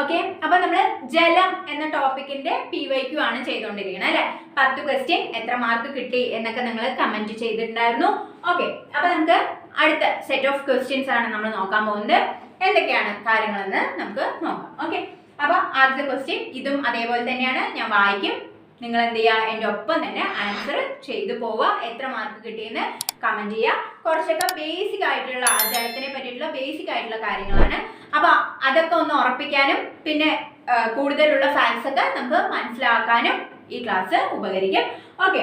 Okay അപ്പൊ നമ്മൾ ജലം എന്ന ടോപ്പിക്കിന്റെ പി വൈ ക്യു ആണ് ചെയ്തുകൊണ്ടിരിക്കുന്നത് അല്ലെ? പത്ത് ക്വസ്റ്റ്യൻ എത്ര മാർക്ക് കിട്ടി എന്നൊക്കെ നിങ്ങൾ കമന്റ് ചെയ്തിട്ടുണ്ടായിരുന്നു. ഓക്കെ അപ്പൊ നമുക്ക് അടുത്ത സെറ്റ് ഓഫ് ക്വസ്റ്റ്യൻസ് ആണ് നമ്മൾ നോക്കാൻ പോകുന്നത്. എന്തൊക്കെയാണ് കാര്യങ്ങളെന്ന് നമുക്ക് നോക്കാം. ഓക്കെ അപ്പൊ ആദ്യത്തെ ക്വസ്റ്റ്യൻ ഇതും അതേപോലെ തന്നെയാണ്. ഞാൻ വായിക്കും. നിങ്ങൾ എന്ത് ചെയ്യുക എന്റെ ഒപ്പം തന്നെ ആൻസർ ചെയ്തു പോവുക എത്ര മാർക്ക് കിട്ടിയെന്ന് കമന്റ് ചെയ്യുക കുറച്ചൊക്കെ ബേസിക് ആയിട്ടുള്ള ജലത്തിനെ പറ്റിയിട്ടുള്ള ബേസിക് ആയിട്ടുള്ള കാര്യങ്ങളാണ്. അപ്പോൾ അതൊക്കെ ഒന്ന് ഉറപ്പിക്കാനും പിന്നെ കൂടുതലുള്ള ഫാക്ട്സ് ഒക്കെ നമുക്ക് മനസ്സിലാക്കാനും ഈ ക്ലാസ് ഉപകരിക്കും. ഓക്കെ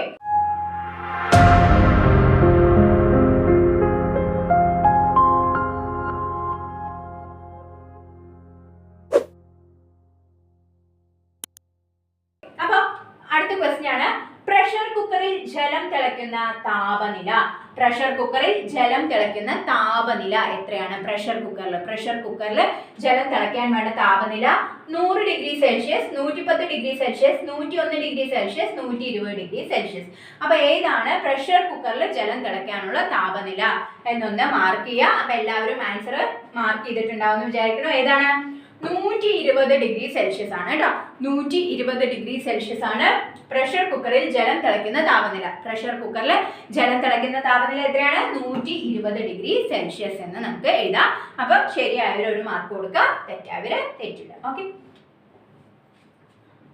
ആണ് പ്രഷർ കുക്കറിൽ ജലം തിളയ്ക്കുന്ന താപനില. പ്രഷർ കുക്കറിൽ ജലം തിളയ്ക്കുന്ന താപനില എത്രയാണ്? പ്രഷർ കുക്കറിൽ പ്രഷർ കുക്കറിൽ ജലം തിളയ്ക്കാൻ വേണ്ട താപനില നൂറ് ഡിഗ്രി സെൽഷ്യസ് നൂറ്റി പത്ത് ഡിഗ്രി സെൽഷ്യസ് നൂറ്റി ഒന്ന് ഡിഗ്രി സെൽഷ്യസ് നൂറ്റി ഇരുപത് ഡിഗ്രി സെൽഷ്യസ് അപ്പൊ ഏതാണ് പ്രഷർ കുക്കറിൽ ജലം തിളയ്ക്കാനുള്ള താപനില? എന്നൊന്ന് മാർക്ക് ചെയ്യുക. അപ്പൊ എല്ലാവരും ആൻസർ മാർക്ക് ചെയ്തിട്ടുണ്ടാവും എന്ന് വിചാരിക്കണം ഏതാണ്? നൂറ്റി ഇരുപത് ഡിഗ്രി സെൽഷ്യസ് ആണ് കേട്ടോ. നൂറ്റി ഇരുപത് ഡിഗ്രി സെൽഷ്യസ് ആണ് പ്രഷർ കുക്കറിൽ ജലം തിളയ്ക്കുന്ന താപനില. പ്രഷർ കുക്കറിൽ ജലം തിളയ്ക്കുന്ന താപനില എത്രയാണ്? നൂറ്റി ഇരുപത് ഡിഗ്രി സെൽഷ്യസ് എന്ന് നമുക്ക് എഴുതാം. അപ്പൊ ശരിയായവർ ഒരു മാർക്ക് കൊടുക്കുക തെറ്റായവര് തെറ്റില്ല. ഓക്കെ.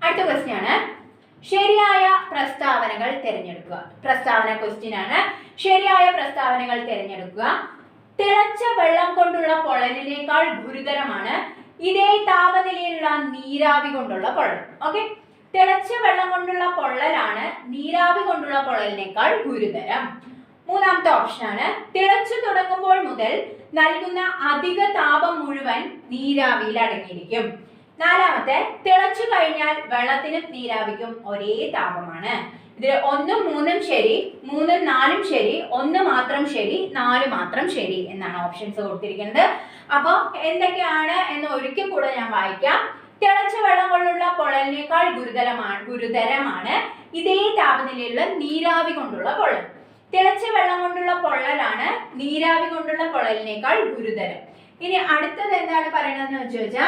അടുത്ത ക്വസ്റ്റ്യൻ ആണ്. ശരിയായ പ്രസ്താവനകൾ തിരഞ്ഞെടുക്കുക. പ്രസ്താവന ക്വസ്റ്റ്യൻ ആണ്. ശരിയായ പ്രസ്താവനകൾ തിരഞ്ഞെടുക്കുക. തിളച്ച വെള്ളം കൊണ്ടുള്ള പൊള്ളലിനേക്കാൾ ഗുരുതരമാണ് ഇതേ താപനിലയിലുള്ള നീരാവി കൊണ്ടുള്ള പൊള്ളൽ. ഓക്കെ തിളച്ച വെള്ളം കൊണ്ടുള്ള പൊള്ളലാണ് നീരാവി കൊണ്ടുള്ള പൊള്ളലിനേക്കാൾ ഗുരുതരം. മൂന്നാമത്തെ ഓപ്ഷൻ ആണ് തിളച്ചു തുടങ്ങുമ്പോൾ മുതൽ നൽകുന്ന അധിക താപം മുഴുവൻ നീരാവിയിൽ അടങ്ങിയിരിക്കും. നാലാമത്തെ തിളച്ചു കഴിഞ്ഞാൽ വെള്ളത്തിനും നീരാവിക്കും ഒരേ താപമാണ്. ഇതിൽ ഒന്നും മൂന്നും ശരി മൂന്നും നാലും ശരി ഒന്ന് മാത്രം ശരി നാല് മാത്രം ശരി എന്നാണ് ഓപ്ഷൻസ് കൊടുത്തിരിക്കുന്നത്. അപ്പോൾ എന്തൊക്കെയാണ് എന്ന് ഒരിക്കൽ കൂടെ ഞാൻ വായിക്കാം. തിളച്ച വെള്ളം കൊണ്ടുള്ള പൊള്ളലിനേക്കാൾ ഗുരുതരമാണ് ഗുരുതരമാണ് ഇതേ താപനിലയിലുള്ള നീരാവി കൊണ്ടുള്ള പൊള്ളൽ. തിളച്ച വെള്ളം കൊണ്ടുള്ള പൊള്ളലാണ് നീരാവി കൊണ്ടുള്ള പൊള്ളലിനേക്കാൾ ഗുരുതരം. ഇനി അടുത്തത് എന്താണ് പറയണതെന്ന് വെച്ച്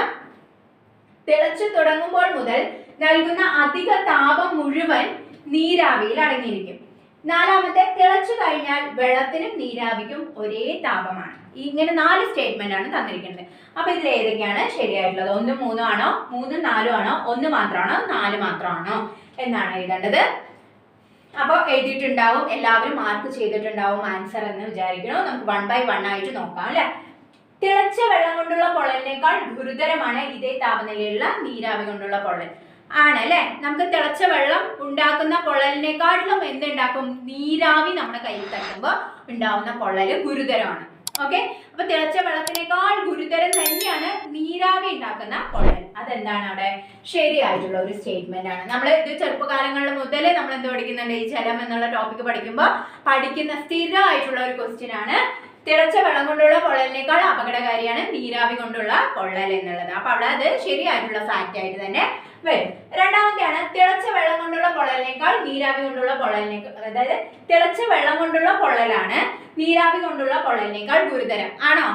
തിളച്ചു തുടങ്ങുമ്പോൾ മുതൽ നൽകുന്ന അധിക താപം മുഴുവൻ നീരാവിയിൽ അടങ്ങിയിരിക്കും. നാലാമത്തെ തിളച്ചു കഴിഞ്ഞാൽ വെള്ളത്തിനും നീരാവിക്കും ഒരേ താപമാണ്. ഇങ്ങനെ നാല് സ്റ്റേറ്റ്മെന്റ് ആണ് തന്നിരിക്കുന്നത്. അപ്പൊ ഇതിൽ ഏതൊക്കെയാണ് ശരിയായിട്ടുള്ളത്? ഒന്ന് മൂന്നും ആണോ? മൂന്നും നാലും ആണോ? ഒന്ന് മാത്രമാണോ? നാല് മാത്രമാണോ? എന്നാണ് എഴുതേണ്ടത്. അപ്പോൾ എഴുതിയിട്ടുണ്ടാവും. എല്ലാവരും മാർക്ക് ചെയ്തിട്ടുണ്ടാവും ആൻസർ എന്ന് വിചാരിക്കണം നമുക്ക് വൺ ബൈ വൺ ആയിട്ട് നോക്കാം അല്ലെ? തിളച്ച വെള്ളം കൊണ്ടുള്ള പൊള്ളലിനേക്കാൾ ഗുരുതരമാണ് ഇതേ താപനിലയിലുള്ള നീരാവി കൊണ്ടുള്ള പൊള്ളൽ. ആണ് അല്ലെ നമുക്ക് തിളച്ച വെള്ളം ഉണ്ടാക്കുന്ന പൊള്ളലിനെക്കാട്ടിലും എന്തുണ്ടാക്കും? നീരാവി നമ്മുടെ കയ്യിൽ തട്ടുമ്പോൾ ഉണ്ടാവുന്ന പൊള്ളൽ ഗുരുതരമാണ്. ഓക്കെ അപ്പൊ തിളച്ച വെള്ളത്തിനേക്കാൾ ഗുരുതരം തന്നെയാണ് നീരാവി ഉണ്ടാക്കുന്ന പൊള്ളൽ. അതെന്താണ് അവിടെ? ശരിയായിട്ടുള്ള ഒരു സ്റ്റേറ്റ്മെന്റ് ആണ്. നമ്മൾ ഇത് ചെറുപ്പകാലങ്ങളിൽ മുതലേ നമ്മൾ എന്ത് പഠിക്കുന്നുണ്ട്? ഈ ജലം എന്നുള്ള ടോപ്പിക് പഠിക്കുമ്പോൾ പഠിക്കുന്ന സ്ഥിരമായിട്ടുള്ള ഒരു ക്വസ്റ്റ്യൻ ആണ്. തിളച്ച വെള്ളം കൊണ്ടുള്ള പൊള്ളലിനേക്കാൾ അപകടകാരിയാണ് നീരാവി കൊണ്ടുള്ള പൊള്ളൽ എന്നുള്ളത്. അപ്പൊ അവിടെ അത് ശരിയായിട്ടുള്ള ഫാക്റ്റ് ആയിട്ട് തന്നെ വരും രണ്ടാമത്തെയാണ് തിളച്ച വെള്ളം കൊണ്ടുള്ള പൊള്ളലിനേക്കാൾ നീരാവി കൊണ്ടുള്ള പൊള്ളലിനേക്കാൾ അതായത് തിളച്ച വെള്ളം കൊണ്ടുള്ള പൊള്ളലാണ് നീരാവി കൊണ്ടുള്ള പൊള്ളലിനേക്കാൾ ഗുരുതരം. ആണോ?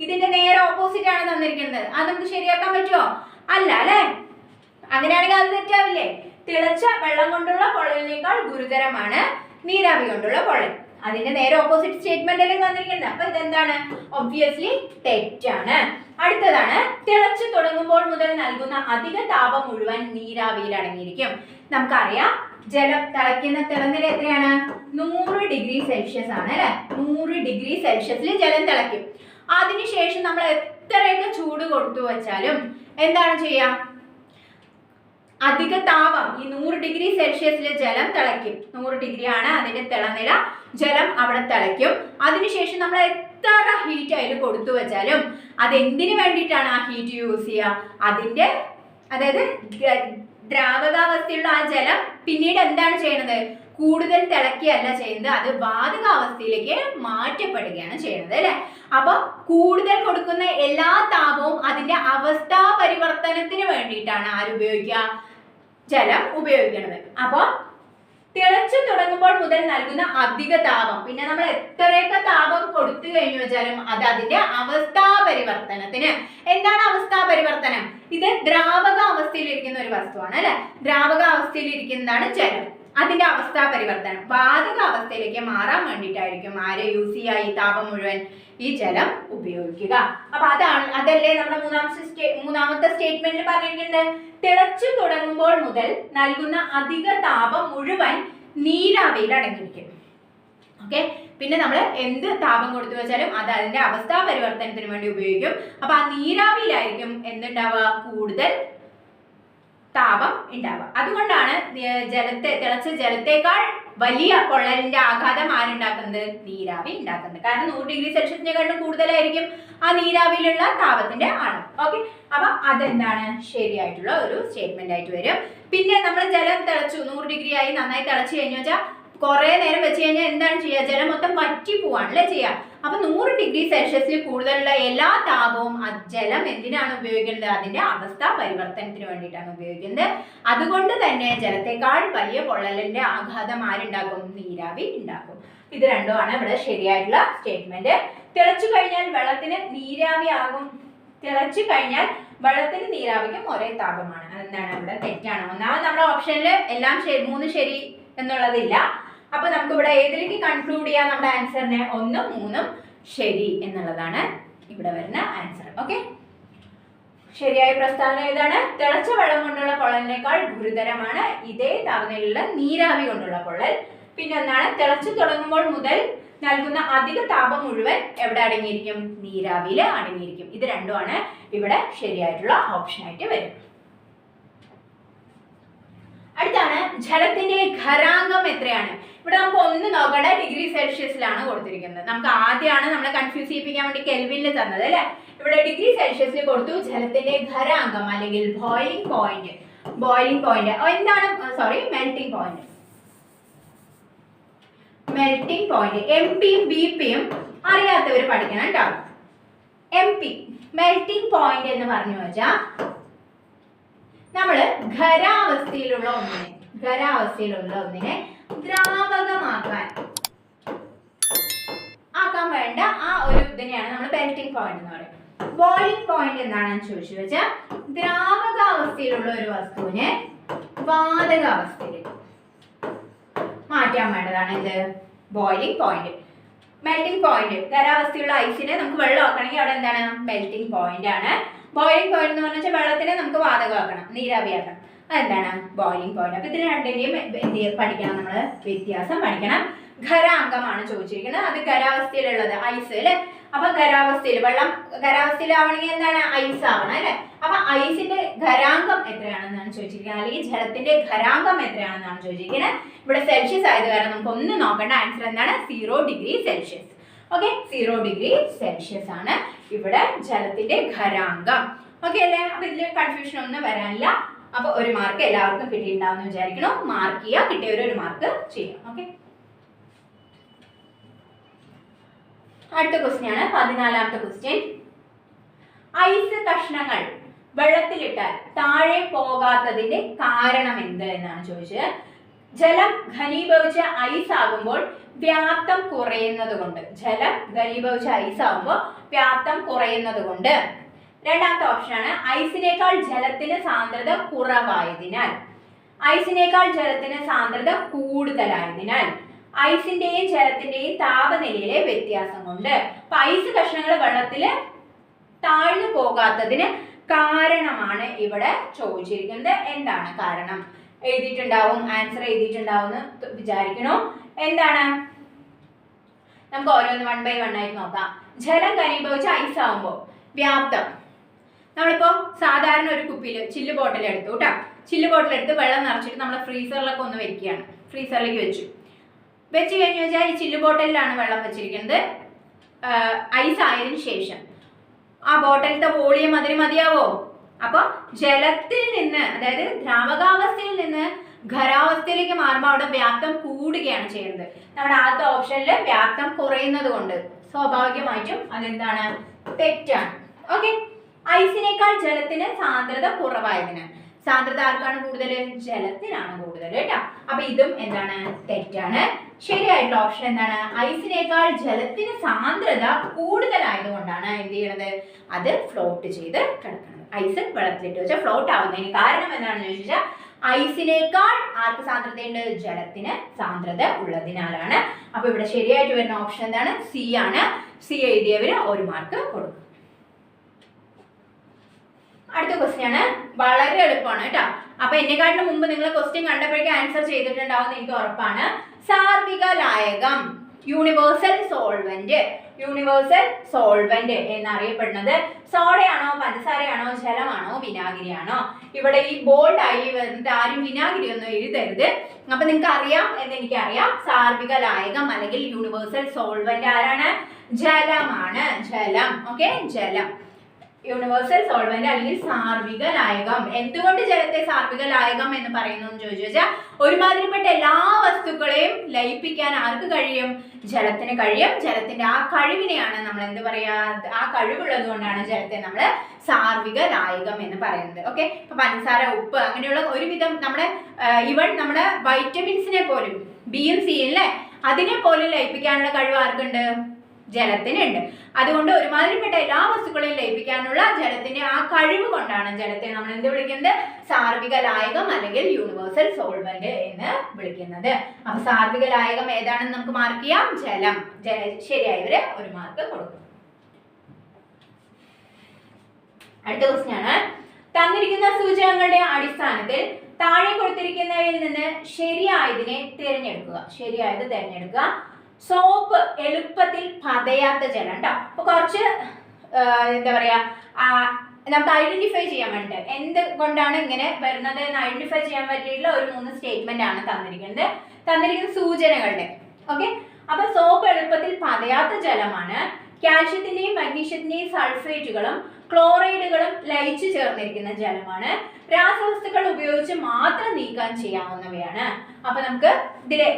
ഇതിന്റെ നേരെ ഓപ്പോസിറ്റ് ആണ് തന്നിരിക്കുന്നത്. അത് നമുക്ക് ശരിയാക്കാൻ പറ്റുമോ അല്ല അല്ലേ? അങ്ങനെയാണെങ്കിൽ അത് തെറ്റാവില്ലേ? തിളച്ച വെള്ളം കൊണ്ടുള്ള പൊള്ളലിനേക്കാൾ ഗുരുതരമാണ് നീരാവി കൊണ്ടുള്ള പൊള്ളൽ. അതിന്റെ നേരെ ഓപ്പോസിറ്റ് സ്റ്റേറ്റ്മെന്റ് അല്ലേ തന്നിരിക്കുന്നത്? അപ്പൊ ഇതെന്താണ്? ഒബ്വിയസ്ലി തെറ്റാണ്. അടുത്തതാണ് തിളച്ചു തുടങ്ങുമ്പോൾ മുതൽ നൽകുന്ന അധിക താപം മുഴുവൻ നീരാവിയിൽ അടങ്ങിയിരിക്കും. നമുക്കറിയാം ജലം തിളയ്ക്കുന്ന തിളനില എത്രയാണ്? നൂറ് ഡിഗ്രി സെൽഷ്യസ് ആണ് അല്ലെ? നൂറ് ഡിഗ്രി സെൽഷ്യസിൽ ജലം തിളയ്ക്കും. അതിനുശേഷം നമ്മൾ എത്രയൊക്കെ ചൂട് കൊടുത്തു വെച്ചാലും എന്താണ് ചെയ്യുക? അധിക താപം ഈ നൂറ് ഡിഗ്രി സെൽഷ്യസിൽ ജലം തിളയ്ക്കും. നൂറ് ഡിഗ്രി ആണ് അതിന്റെ തിളനില. ജലം അവിടെ തിളയ്ക്കും. അതിനുശേഷം നമ്മൾ എത്ര ഹീറ്റ് അതിൽ കൊടുത്തു വെച്ചാലും അത് എന്തിനു വേണ്ടിയിട്ടാണ് ആ ഹീറ്റ് യൂസ് ചെയ്യുക? അതിന്റെ അതായത് ദ്ര- ദ്രാവകാവസ്ഥയുള്ള ആ ജലം പിന്നീട് എന്താണ് ചെയ്യുന്നത് കൂടുതൽ തിളക്കുകയല്ല ചെയ്യുന്നത്. അത് വാതകാവസ്ഥയിലേക്ക് മാറ്റപ്പെടുകയാണ് ചെയ്യുന്നത് അല്ലെ? അപ്പൊ കൂടുതൽ കൊടുക്കുന്ന എല്ലാ താപവും അതിന്റെ അവസ്ഥാ പരിവർത്തനത്തിന് വേണ്ടിയിട്ടാണ് ആരുപയോഗിക്കുക ജലം ഉപയോഗിക്കുന്നത്. അപ്പൊ തിളച്ചു തുടങ്ങുമ്പോൾ മുതൽ നൽകുന്ന അധിക താപം. പിന്നെ നമ്മൾ എത്രയൊക്കെ താപം കൊടുത്തു കഴിഞ്ഞു വെച്ചാലും അത് അതിന്റെ അവസ്ഥാ പരിവർത്തനത്തിന്. എന്താണ് അവസ്ഥാ പരിവർത്തനം? ഇത് ദ്രാവക അവസ്ഥയിലിരിക്കുന്ന ഒരു വസ്തുവാണ് അല്ലെ? ദ്രാവക അവസ്ഥയിലിരിക്കുന്നതാണ് ജലം. അതിന്റെ അവസ്ഥാ പരിവർത്തനം. വാതക അവസ്ഥയിലേക്ക് മാറാൻ വേണ്ടിയിട്ടായിരിക്കും ആര് യൂസ് ചെയ്യുക? ഈ താപം മുഴുവൻ ഈ ജലം ഉപയോഗിക്കുക. അപ്പൊ അതാണ് അതല്ലേ നമ്മുടെ മൂന്നാമത്തെ സ്റ്റേ മൂന്നാമത്തെ സ്റ്റേറ്റ്മെന്റിൽ പറഞ്ഞിരിക്കുന്നത്? തിളച്ചു തുടങ്ങുമ്പോൾ മുതൽ നൽകുന്ന അധിക താപം മുഴുവൻ നീരാവിയിൽ അടങ്ങിയിരിക്കും. ഓക്കെ പിന്നെ നമ്മൾ എന്ത് താപം കൊടുത്തു വെച്ചാലും അത് അതിന്റെ അവസ്ഥാ പരിവർത്തനത്തിന് വേണ്ടി ഉപയോഗിക്കും. അപ്പൊ ആ നീരാവിയിലായിരിക്കും എന്തുണ്ടാവുക? കൂടുതൽ താപം ഉണ്ടാവുക അതുകൊണ്ടാണ് ജലത്തെ തിളച്ച ജലത്തേക്കാൾ വലിയ പൊള്ളലിന്റെ ആഘാതം ആരുണ്ടാക്കുന്നത് നീരാവി ഉണ്ടാക്കുന്നത് കാരണം നൂറ് ഡിഗ്രി സെൽഷ്യസിനെക്കാളും കൂടുതലായിരിക്കും ആ നീരാവിയിലുള്ള താപത്തിന്റെ അളവ് ഓക്കെ? അപ്പൊ അതെന്താണ്? ശരിയായിട്ടുള്ള ഒരു സ്റ്റേറ്റ്മെന്റ് ആയിട്ട് വരും. പിന്നെ നമ്മൾ ജലം തിളച്ചു നൂറ് ഡിഗ്രി ആയി നന്നായി തിളച്ചു കഴിഞ്ഞു വെച്ചാൽ കുറെ നേരം വെച്ച് കഴിഞ്ഞാൽ എന്താണ് ചെയ്യുക ജലം മൊത്തം വറ്റി പോവാണ് അല്ലേ ചെയ്യുക അപ്പൊ നൂറ് ഡിഗ്രി സെൽഷ്യസിൽ കൂടുതലുള്ള എല്ലാ താപവും ജലം എന്തിനാണ് ഉപയോഗിക്കുന്നത്? അതിന്റെ അവസ്ഥ പരിവർത്തനത്തിന് വേണ്ടിയിട്ടാണ് ഉപയോഗിക്കുന്നത്. അതുകൊണ്ട് തന്നെ ജലത്തെക്കാൾ വലിയ പൊള്ളലിന്റെ ആഘാതം ആരുണ്ടാക്കും? നീരാവി ഉണ്ടാക്കും. ഇത് രണ്ടുമാണ് ഇവിടെ ശരിയായിട്ടുള്ള സ്റ്റേറ്റ്മെന്റ് തിളച്ചു കഴിഞ്ഞാൽ വെള്ളത്തിന് നീരാവി ആകും. തിളച്ചു കഴിഞ്ഞാൽ വെള്ളത്തിന് നീരാവിക്കും ഒരേ താപമാണ്. അതെന്താണ്? ഇവിടെ തെറ്റാണ്. ഒന്നാമത് നമ്മുടെ ഓപ്ഷനിൽ എല്ലാം മൂന്ന് ശരി എന്നുള്ളതില്ല. അപ്പൊ നമുക്ക് ഇവിടെ ഏതിലേക്ക് കൺക്ലൂഡ് ചെയ്യാം നമ്മുടെ ആൻസറിനെ ഒന്നും മൂന്നും ശരി എന്നുള്ളതാണ് ഇവിടെ വരുന്ന ആൻസർ ഓക്കെ ശരിയായ പ്രസ്താവന ഏതാണ്? തിളച്ച വെള്ളം കൊണ്ടുള്ള പൊള്ളലിനേക്കാൾ ഗുരുതരമാണ്. ഇതേ താപനിലയിലുള്ള നീരാവി കൊണ്ടുള്ള പൊള്ളൽ. പിന്നെ ഒന്നാണ് തിളച്ചു തുടങ്ങുമ്പോൾ മുതൽ നൽകുന്ന അധിക താപം മുഴുവൻ എവിടെ അടങ്ങിയിരിക്കും? നീരാവിയിൽ അടങ്ങിയിരിക്കും. ഇത് രണ്ടുമാണ് ഇവിടെ ശരിയായിട്ടുള്ള ഓപ്ഷൻ ആയിട്ട് വരും. അടുത്താണ് ജലത്തിന്റെ ഖരാംഗം എത്രയാണ്? ഇവിടെ നമുക്ക് ഒന്ന് നോക്കണ്ട ഡിഗ്രി സെൽഷ്യസിലാണ് കൊടുത്തിരിക്കുന്നത്. നമുക്ക് ആദ്യമാണ് നമ്മളെ കൺഫ്യൂസ് ചെയ്യിപ്പിക്കാൻ വേണ്ടി കെൽവിനിൽ തന്നത് അല്ലെ? ഇവിടെ ഡിഗ്രി സെൽഷ്യസിൽ കൊടുത്തു ജലത്തിന്റെ ഖരാംഗം അല്ലെങ്കിൽ ബോയിലിംഗ് പോയിന്റ് ബോയിലിംഗ് പോയിന്റ് എന്താണ്? Sorry melting point melting point M പിയും ബി പിയും അറിയാത്തവർ പഠിക്കണം കേട്ടോ. എം പി മെൽറ്റിംഗ് പോയിന്റ് എന്ന് പറഞ്ഞു വെച്ചാൽ നമ്മൾ ഖരാവസ്ഥയിലുള്ള ഒന്നിനെ ഖരാവസ്ഥയിലുള്ള ഒന്നിനെ ദ്രാവകമാക്കാൻ ആക്കാൻ വേണ്ട ആ ഒരു ഇതിനെയാണ് നമ്മൾ മെൽറ്റിംഗ് പോയിന്റ് എന്ന് പറയുന്നത് ബോയിലിംഗ് പോയിന്റ് എന്താണെന്ന് ചോദിച്ചു വെച്ചാൽ ദ്രാവകാവസ്ഥയിലുള്ള ഒരു വസ്തുവിനെ വാതകാവസ്ഥയിലേക്ക് മാറ്റാൻ വേണ്ടതാണ് എന്ത്? ബോയിലിംഗ് പോയിന്റ് മെൽറ്റിംഗ് പോയിന്റ് ഖരാവസ്ഥയുള്ള ഐസിനെ നമുക്ക് വെള്ളമാക്കണമെങ്കിൽ അവിടെ എന്താണ്? മെൽറ്റിംഗ് പോയിന്റ് ആണ്. ബോയിലിംഗ് പോയിന്റ് എന്ന് പറഞ്ഞാൽ വെള്ളത്തിനെ നമുക്ക് വാതകമാക്കണം നീരാവിയാക്കണം. അതെന്താണ്? ബോയിലിംഗ് പോയിന്റ് അപ്പൊ ഇതിന് രണ്ടിന്റെയും എന്ത് പഠിക്കണം നമ്മൾ വ്യത്യാസം പഠിക്കണം. ഖരാംഗമാണ് ചോദിച്ചിരിക്കുന്നത്. അത് ഖരാവസ്ഥയിലുള്ളത്. ഐസ് അല്ലെ അപ്പൊ ഖരാവസ്ഥയിൽ വെള്ളം ഖരാവസ്ഥയിലാവണമെങ്കിൽ എന്താണ്? ഐസ് ആവണം അല്ലെ? അപ്പൊ ഐസിന്റെ ഖരാംഗം എത്രയാണെന്നാണ് ചോദിച്ചിരിക്കുന്നത്. അല്ലെങ്കിൽ ജലത്തിന്റെ ഖരാംഗം എത്രയാണെന്നാണ് ചോദിച്ചിരിക്കുന്നത്. ഇവിടെ സെൽഷ്യസ് ആയത് കാരണം നമുക്ക് ഒന്ന് നോക്കേണ്ട. ആൻസർ എന്താണ്? Zero degree Celsius okay zero degree Celsius ആണ് ഇവിടെ ജലത്തിന്റെ ഖരാംഗം ഓക്കെ അല്ലേ? അപ്പൊ ഇതിൽ കൺഫ്യൂഷൻ ഒന്നും വരാനില്ല. അപ്പൊ ഒരു മാർക്ക് എല്ലാവർക്കും കിട്ടിയിട്ടുണ്ടാവും എന്ന് വിചാരിക്കണം മാർക്ക് ചെയ്യുക കിട്ടിയവർ ഒരു മാർക്ക് ചെയ്യാം. ഓക്കെ അടുത്ത ക്വസ്റ്റ്യൻ ആണ് പതിനാലാമത്തെ ക്വസ്റ്റ്യൻ ഐസ് കഷ്ണങ്ങൾ വെള്ളത്തിലിട്ടാൽ താഴെ പോകാത്തതിന്റെ കാരണം എന്ത് എന്നാണ് ചോദിച്ചത്. ജലം ഘനീഭവിച്ച ഐസ് ആകുമ്പോൾ വ്യാപ്തം കുറയുന്നത് കൊണ്ട് ജലം ഘനീഭവിച്ച ഐസ് ആകുമ്പോൾ വ്യാപ്തം കുറയുന്നത് കൊണ്ട് രണ്ടാമത്തെ ഓപ്ഷനാണ് ഐസിനേക്കാൾ ജലത്തിന് സാന്ദ്രത കുറവായതിനാൽ. ഐസിനേക്കാൾ ജലത്തിന് സാന്ദ്രത കൂടുതലായതിനാൽ ഐസിന്റെയും ജലത്തിന്റെയും താപനിലയിലെ വ്യത്യാസം കൊണ്ട്. അപ്പൊ ഐസ് കഷ്ണങ്ങൾ വെള്ളത്തിൽ താഴ്ന്നു പോകാത്തതിന് കാരണമാണ് ഇവിടെ ചോദിച്ചിരിക്കുന്നത്. എന്താണ് കാരണം? എഴുതിയിട്ടുണ്ടാവും ആൻസർ എഴുതിയിട്ടുണ്ടാവും എന്ന് വിചാരിക്കണോ. എന്താണ്? നമുക്ക് ഓരോന്ന് വൺ ബൈ വൺ ആയിട്ട് നോക്കാം. ജലം ഘനീഭവിച്ച ഐസ് ആവുമ്പോൾ വ്യാപ്തം. നമ്മളിപ്പോ സാധാരണ ഒരു കുപ്പിയിൽ ചില്ല് ബോട്ടിൽ എടുത്തു കേട്ടോ ചില്ല് ബോട്ടിൽ എടുത്ത് വെള്ളം നിറച്ചിട്ട് നമ്മൾ ഫ്രീസറിലൊക്കെ ഒന്ന് വെക്കുകയാണ്. ഫ്രീസറിലേക്ക് വെച്ചു. വെച്ച് കഴിഞ്ഞു വെച്ചാൽ ഈ ചില്ല് ബോട്ടിലാണ് വെള്ളം വെച്ചിരിക്കുന്നത്. ഐസ് ആയതിനു ശേഷം. ആ ബോട്ടിലത്തെ വോളിയം അതിന് മതിയാവോ? അപ്പൊ ജലത്തിൽ നിന്ന് അതായത് ദ്രാവകാവസ്ഥയിൽ നിന്ന് ഖരാവസ്ഥയിലേക്ക് മാറുമ്പോൾ അവിടെ വ്യാപ്തം കൂടുകയാണ് ചെയ്യുന്നത്. നമ്മുടെ ആദ്യത്തെ ഓപ്ഷനിൽ വ്യാപ്തം കുറയുന്നത് കൊണ്ട് സ്വാഭാവികമായിട്ടും അതെന്താണ്? തെറ്റാണ്. ഓക്കെ ഐസിനേക്കാൾ ജലത്തിന് സാന്ദ്രത കുറവായതിന് സാന്ദ്രത ആർക്കാണ് കൂടുതൽ? ജലത്തിനാണ് കൂടുതൽ കേട്ടോ. അപ്പൊ ഇതും എന്താണ്? തെറ്റാണ്. ശരിയായിട്ടുള്ള ഓപ്ഷൻ എന്താണ്? ഐസിനേക്കാൾ ജലത്തിന് സാന്ദ്രത കൂടുതലായതുകൊണ്ടാണ് എന്ത് ചെയ്യണത്? അത് ഫ്ലോട്ട് ചെയ്ത് കിടക്കുന്നത് ഐസ് വെള്ളത്തിലിട്ട് വെച്ചാൽ ഫ്ലോട്ട് ആവുന്നതിന് കാരണം എന്താണെന്ന് ചോദിച്ചാൽ ഐസിനേക്കാൾ ആർക്ക് സാന്ദ്രതയുണ്ട്? ജലത്തിന് സാന്ദ്രത ഉള്ളതിനാലാണ്. അപ്പൊ ഇവിടെ ശരിയായിട്ട് വരുന്ന ഓപ്ഷൻ എന്താണ്? സി ആണ്. സി എഴുതിയവര് ഒരു മാർക്ക് കൊടുക്കും. അടുത്ത ക്വസ്റ്റ്യൻ ആണ്. വളരെ എളുപ്പമാണ് കേട്ടോ. അപ്പൊ എന്നെക്കാട്ടിലും മുമ്പ് നിങ്ങൾ ക്വസ്റ്റ്യൻ കണ്ടപ്പോഴേക്കും ആൻസർ ചെയ്തിട്ടുണ്ടാവും എനിക്ക് ഉറപ്പാണ്. സാർവിക ലായകം യൂണിവേഴ്സൽ സോൾവെന്റ് യൂണിവേഴ്സൽ സോൾവെന്റ് എന്നറിയപ്പെടുന്നത് സോഡയാണോ പഞ്ചസാരയാണോ ജലമാണോ വിനാഗിരിയാണോ? ഇവിടെ ഈ ബോൾഡ് ആയി വരുന്നത് ആരും വിനാഗിരി ഒന്നും എഴുതരുത്. അപ്പൊ നിങ്ങൾക്ക് അറിയാം എന്ന് എനിക്കറിയാം. സാർവിക ലായകം അല്ലെങ്കിൽ യൂണിവേഴ്സൽ സോൾവെന്റ് ആരാണ്? ജലമാണ്. ജലം. ഓക്കെ ജലം. യൂണിവേഴ്സൽ സോൾവെന്റ് അല്ലെങ്കിൽ സാർവിക ലായകം എന്തുകൊണ്ട് ജലത്തെ സാർവിക ലായകം എന്ന് പറയുന്നു എന്ന് ചോദിച്ചു വെച്ചാൽ ഒരുമാതിരിപ്പെട്ട എല്ലാ വസ്തുക്കളെയും ലയിപ്പിക്കാൻ ആർക്ക് കഴിയും? ജലത്തിന് കഴിയും. ജലത്തിന്റെ ആ കഴിവിനെയാണ് നമ്മൾ എന്ത് പറയാ ആ കഴിവുള്ളത് കൊണ്ടാണ് ജലത്തെ നമ്മൾ സാർവിക ലായകം എന്ന് പറയുന്നത്. ഓക്കെ ഇപ്പൊ പഞ്ചസാര ഉപ്പ് അങ്ങനെയുള്ള ഒരുവിധം നമ്മുടെ ഇവൺ നമ്മുടെ വൈറ്റമിൻസിനെ പോലും ബി ബിയും സിയും അല്ലേ അതിനെ പോലും ലയിപ്പിക്കാനുള്ള കഴിവ് ആർക്കുണ്ട്? ജലത്തിനുണ്ട്. അതുകൊണ്ട് ഒരുമാതിരിപ്പെട്ട എല്ലാ വസ്തുക്കളെയും ലയിപ്പിക്കാനുള്ള ജലത്തിന്റെ ആ കഴിവ് കൊണ്ടാണ് ജലത്തെ നമ്മൾ എന്ത് വിളിക്കുന്നത്? സാർവിക ലായകം അല്ലെങ്കിൽ യൂണിവേഴ്സൽ സോൾവന്റ് എന്ന് വിളിക്കുന്നത്. അപ്പൊ സാർവിക ലായകം ഏതാണെന്ന് നമുക്ക് മാർക്ക് ചെയ്യാം? ജലം. ശരിയായവര് ഒരു മാർക്ക് കൊടുക്കും. അടുത്ത ക്വസ്റ്റ്യൻ ആണ്. തന്നിരിക്കുന്ന സൂചകങ്ങളുടെ അടിസ്ഥാനത്തിൽ താഴെ കൊടുത്തിരിക്കുന്നവയിൽ നിന്ന് ശരിയായതിനെ തിരഞ്ഞെടുക്കുക. ശരിയായത് തിരഞ്ഞെടുക്കുക. സോപ്പ് എളുപ്പത്തിൽ പതയാത്ത ജലം കേട്ടോ അപ്പൊ കുറച്ച് എന്താ പറയാ ആ, നമുക്ക് ഐഡന്റിഫൈ ചെയ്യാൻ വേണ്ടി എന്ത് കൊണ്ടാണ് ഇങ്ങനെ വരുന്നത് എന്ന് ഐഡന്റിഫൈ ചെയ്യാൻ പറ്റിയിട്ടുള്ള ഒരു മൂന്ന് സ്റ്റേറ്റ്മെന്റ് ആണ് തന്നിരിക്കുന്നത്. തന്നിരിക്കുന്ന സൂചനകളുടെ. ഓക്കെ അപ്പൊ സോപ്പ് എളുപ്പത്തിൽ പതയാത്ത ജലമാണ്. കാൽഷ്യത്തിന്റെയും മഗ്നീഷ്യത്തിന്റെയും സൾഫേറ്റുകളും ക്ലോറൈഡുകളും ലയിച്ചു ചേർന്നിരിക്കുന്ന ജലമാണ്. രാസവസ്തുക്കൾ ഉപയോഗിച്ച് മാത്രം നീക്കം ചെയ്യാവുന്നവയാണ്. അപ്പൊ നമുക്ക് ഇതിലെ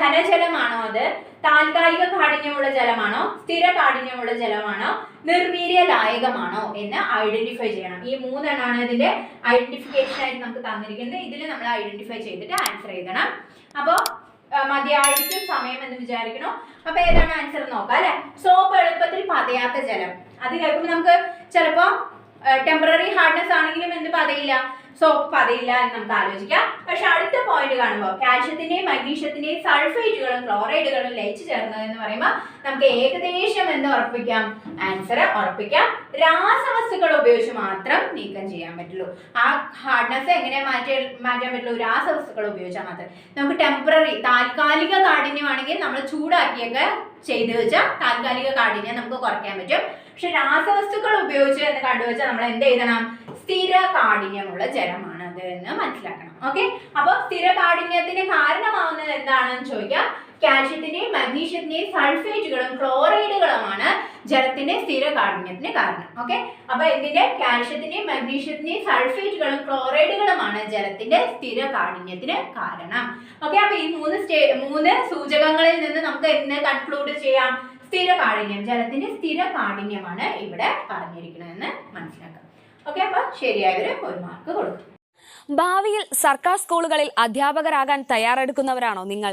ഘനജലമാണോ അത്? താൽക്കാലിക കാഠിന്യമുള്ള ജലമാണോ? സ്ഥിര കാഠിന്യമുള്ള ജലമാണോ? നിർവീര്യ ലായകമാണോ എന്ന് ഐഡന്റിഫൈ ചെയ്യണം. ഈ മൂന്നെണ്ണമാണ് ഇതിന്റെ ഐഡന്റിഫിക്കേഷൻ ആയിട്ട് നമുക്ക് തന്നിരിക്കുന്നത്. ഇതിൽ നമ്മൾ ഐഡന്റിഫൈ ചെയ്തിട്ട് ആൻസർ എഴുതണം. അപ്പോൾ മതിയായിരിക്കും സമയം എന്ന് വിചാരിക്കണോ? അപ്പൊ ഏതാണ് ആൻസർ നോക്കാം അല്ലെ? സോപ്പ് എളുപ്പത്തിൽ പതയാത്ത ജലം. അത് കേൾക്കുമ്പോൾ നമുക്ക് ചിലപ്പോ ടെമ്പററി ഹാർഡ്നെസ് ആണെങ്കിലും എന്ത് പതയില്ല. സോപ്പ് പതയില്ല എന്ന് നമുക്ക് ആലോചിക്കാം. പക്ഷെ അടുത്ത പോയിന്റ് കാണുമ്പോൾ കാൽഷ്യത്തിന്റെയും മഗ്നീഷ്യത്തിന്റെയും സൾഫേറ്റുകളും ക്ലോറൈഡുകളും ലയിച്ചു ചേർന്നത് എന്ന് പറയുമ്പോൾ നമുക്ക് ഏകദേശം എന്ത് ഉറപ്പിക്കാം? ആൻസർ ഉറപ്പിക്കാം. രാസവസ്തുക്കൾ ഉപയോഗിച്ച് മാത്രം നീക്കം ചെയ്യാൻ പറ്റുള്ളൂ. ആ ഹാർഡ്നെസ് എങ്ങനെ മാറ്റി മാറ്റാൻ പറ്റുള്ളൂ? രാസവസ്തുക്കൾ ഉപയോഗിച്ചാൽ മാത്രം. നമുക്ക് ടെമ്പററി താൽക്കാലിക കാഠിന്യമാണെങ്കിൽ നമ്മൾ ചൂടാക്കിയൊക്കെ ചെയ്തു വെച്ചാൽ താൽക്കാലിക കാഠിന്യം നമുക്ക് കുറയ്ക്കാൻ പറ്റും. പക്ഷെ രാസവസ്തുക്കൾ ഉപയോഗിച്ച് എന്ന് കണ്ടുവച്ചാൽ നമ്മൾ എന്ത് എഴുതണം? സ്ഥിര കാഠിന്യമുള്ള ജലമാണ് അത് എന്ന് മനസ്സിലാക്കണം. ഓക്കെ അപ്പൊ സ്ഥിര കാഠിന്യത്തിന് കാരണമാവുന്നത് എന്താണെന്ന് ചോദിക്കാം. കാൽഷ്യത്തിന്റെയും മഗ്നീഷ്യത്തിന്റെയും സൾഫേറ്റുകളും ക്ലോറൈഡുകളുമാണ് ജലത്തിന്റെ സ്ഥിര കാഠിന്യത്തിന് കാരണം. ഓക്കെ അപ്പൊ ഇതിന്റെ കാൽഷ്യത്തിന്റെയും മഗ്നീഷ്യത്തിന്റെയും സൾഫേറ്റുകളും ക്ലോറൈഡുകളുമാണ് ജലത്തിന്റെ സ്ഥിര കാഠിന്യത്തിന് കാരണം. ഓക്കെ അപ്പൊ ഈ മൂന്ന് സ്റ്റേ മൂന്ന് സൂചകങ്ങളിൽ നിന്ന് നമുക്ക് എന്ന് കൺക്ലൂഡ് ചെയ്യാം? സ്ഥിര കാഠിന്യം ജലത്തിന്റെ സ്ഥിര കാഠിന്യമാണ് ഇവിടെ പറഞ്ഞിരിക്കുന്നതെന്ന് മനസ്സിലാക്കാം. ഓക്കെ അപ്പൊ ശരിയായവര് ഒരു മാർക്ക് കൊടുക്കും ഭാവിയിൽ സർക്കാർ സ്കൂളുകളിൽ അധ്യാപകരാകാൻ തയ്യാറെടുക്കുന്നവരാണോ നിങ്ങൾ?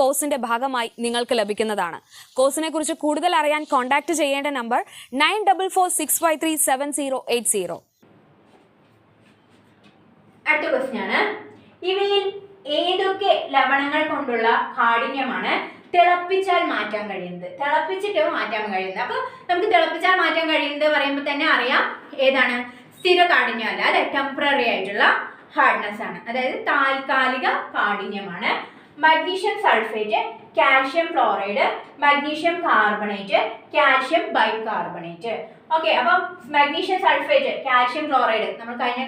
കോഴ്സിന്റെ ഭാഗമായി നിങ്ങൾക്ക് ലഭിക്കുന്നതാണ്. കോഴ്സിനെ കുറിച്ച് കൂടുതൽ അറിയാൻ കോൺടാക്ട് ചെയ്യേണ്ട number nine double four six five three seven zero eight zero. അടുത്ത ക്വസ്റ്റ്യൻ ആണ്. ഇവയിൽ ഏതൊക്കെ ലവണങ്ങൾ കൊണ്ടുള്ള കാഠിന്യമാണ് തിളപ്പിച്ചാൽ മാറ്റാൻ കഴിയുന്നത്? തിളപ്പിച്ചിട്ട് മാറ്റാൻ കഴിയുന്നത്. അപ്പൊ നമുക്ക് തിളപ്പിച്ചാൽ മാറ്റാൻ കഴിയുന്നത് പറയുമ്പോൾ തന്നെ അറിയാം ഏതാണ്? സ്ഥിര കാഠിന്യം അല്ല അല്ലെ? ടെമ്പററി ആയിട്ടുള്ള ഹാർഡ്നെസ് ആണ്. അതായത് താൽക്കാലിക കാഠിന്യമാണ്. Magnesium sulphate calcium chloride magnesium carbonate calcium bicarbonate okay അപ്പം മഗ്നീഷ്യം സൾഫേറ്റ് കാൽഷ്യം ക്ലോറൈഡ് നമ്മൾ കഴിഞ്ഞ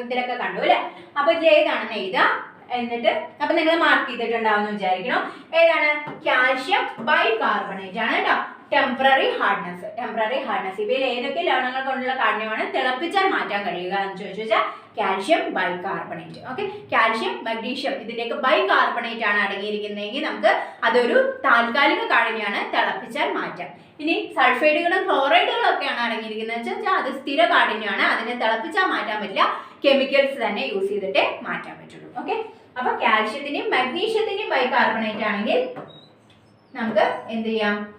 ഇതിലൊക്കെ കണ്ടു അല്ലേ? അപ്പൊ ഇതിലേതാണെന്ന് എഴുതാം എന്നിട്ട് അപ്പൊ നിങ്ങൾ മാർക്ക് ചെയ്തിട്ടുണ്ടാവും വിചാരിക്കണം. ഏതാണ്? കാൽഷ്യം ബൈകാർബണേറ്റ് ആണ് കേട്ടോ ടെമ്പററി ഹാർഡ്നസ് ടെമ്പററി ഹാർഡ്നസ് ഇവയിൽ ഏതൊക്കെ ലവണങ്ങൾ കൊണ്ടുള്ള കാഠിന്യമാണ്? തിളപ്പിച്ചാൽ മാറ്റാൻ കഴിയുക എന്ന് ചോദിച്ചു വെച്ചാൽ calcium bicarbonate okay calcium magnesium ഇതിന്റെയൊക്കെ ബൈകാർബണേറ്റ് ആണ് അടങ്ങിയിരിക്കുന്നതെങ്കിൽ നമുക്ക് അതൊരു താൽക്കാലിക കാഠിന്യമാണ് തിളപ്പിച്ചാൽ മാറ്റാം ഇനി സൾഫൈഡുകളും ക്ലോറൈഡുകളും ഒക്കെയാണ് അടങ്ങിയിരിക്കുന്നത് വെച്ചാൽ അത് സ്ഥിര കാഠിന്യമാണ്. അതിനെ തിളപ്പിച്ചാൽ മാറ്റാൻ പറ്റില്ല. കെമിക്കൽസ് തന്നെ യൂസ് ചെയ്തിട്ട് മാറ്റാൻ പറ്റുള്ളൂ. ഓക്കെ അപ്പൊ കാൽഷ്യത്തിന്റെയും മഗ്നീഷ്യത്തിന്റെയും ബൈകാർബണേറ്റ് ആണെങ്കിൽ നമുക്ക് എന്ത് ചെയ്യാം?